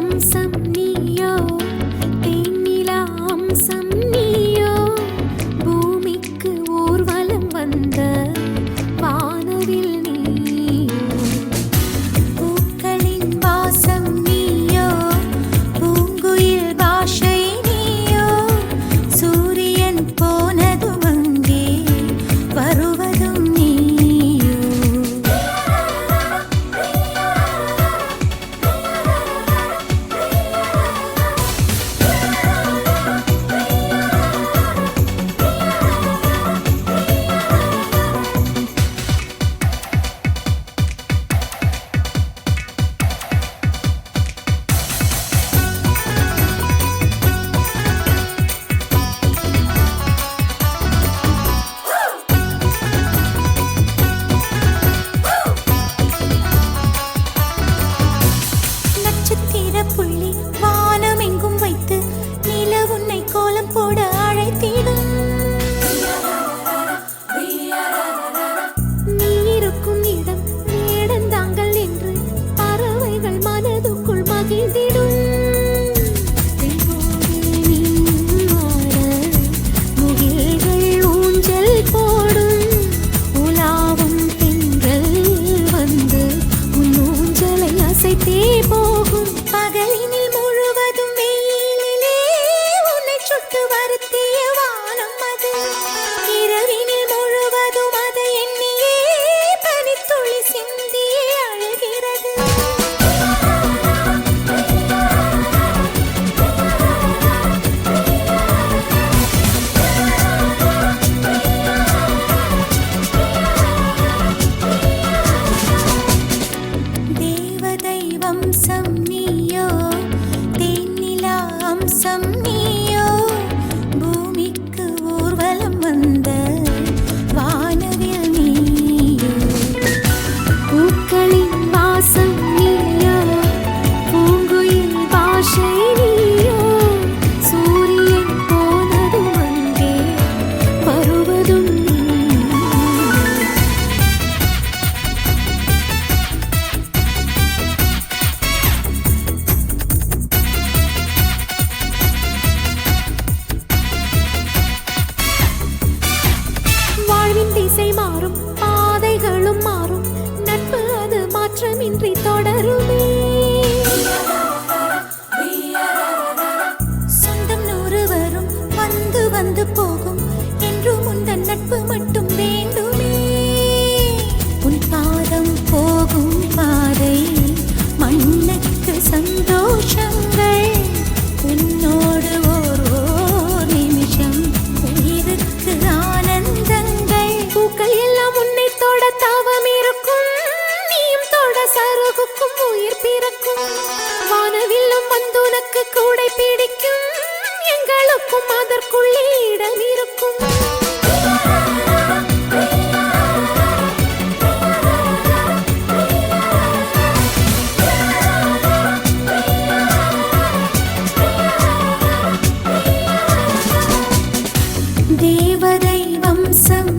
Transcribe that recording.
தேவதை வந்து போ இருக்கும் அதற்குள்ளே இடம் இருக்கும். தேவதை வம்சம்